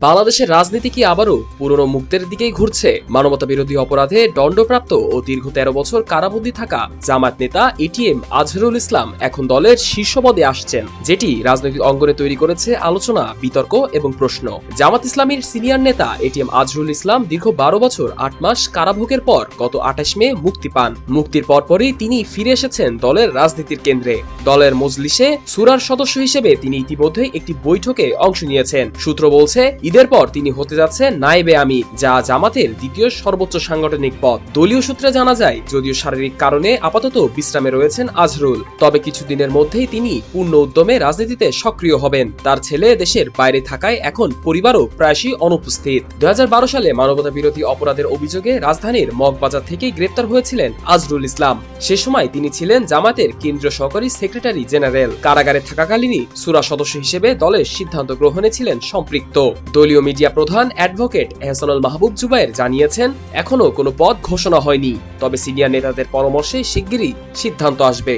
বাংলাদেশের রাজনীতি কি আবারও পুরনো মুক্তের দিকেই ঘুরছে? মানবতা বিরোধী অপরাধে দণ্ডপ্রাপ্ত ও দীর্ঘ তেরো বছর কারাবন্দী থাকা জামাত নেতা এটিএম আজহারুল ইসলাম এখন দলের শীর্ষ পদে আসছেন, যেটি রাজনৈতিক অঙ্গনে তৈরি করেছে আলোচনা, বিতর্ক এবং প্রশ্ন। জামাত ইসলামীর সিনিয়র নেতা এটিএম আজহারুল ইসলাম দীর্ঘ বারো বছর আট মাস কারাভোগের পর গত আঠাশ মে মুক্তি পান। মুক্তির পরপরই তিনি ফিরে এসেছেন দলের রাজনীতির কেন্দ্রে। দলের মজলিসে সুরার সদস্য হিসেবে তিনি ইতিমধ্যে একটি বৈঠকে অংশ নিয়েছেন। সূত্র বলছে ঈদের পর তিনি হতে যাচ্ছেন নাইবে আমি যা জামাতের দ্বিতীয় সর্বোচ্চ সাংগঠনিক পদ। দলীয় সূত্রে জানা যায়, যদিও শারীরিক কারণে আপাতত বিশ্রামে রয়েছেন আজরুল, তবে কিছুদিনের মধ্যেই তিনি পূর্ণ উদ্যমে রাজনীতিতে সক্রিয় হবেন। তার ছেলে দেশের বাইরে থাকায় এখন পরিবারও প্রায়শই অনুপস্থিত। দু হাজার বারো সালে মানবতা বিরোধী অপরাধের অভিযোগে রাজধানীর মগবাজার থেকে গ্রেপ্তার হয়েছিলেন আজরুল ইসলাম। সে সময় তিনি ছিলেন জামাতের কেন্দ্রীয় সহকারী সেক্রেটারি জেনারেল। কারাগারে থাকাকালীনই সুরা সদস্য হিসেবে দলের সিদ্ধান্ত গ্রহণে ছিলেন সম্পৃক্ত। দলীয় মিডিয়া প্রধান অ্যাডভোকেট এহসানুল মাহবুব জুবাইর জানিয়েছেন, এখনও কোনো পদ ঘোষণা হয়নি। তবে সিনিয়র নেতাদের পরামর্শে শিগগিরই সিদ্ধান্ত আসবে।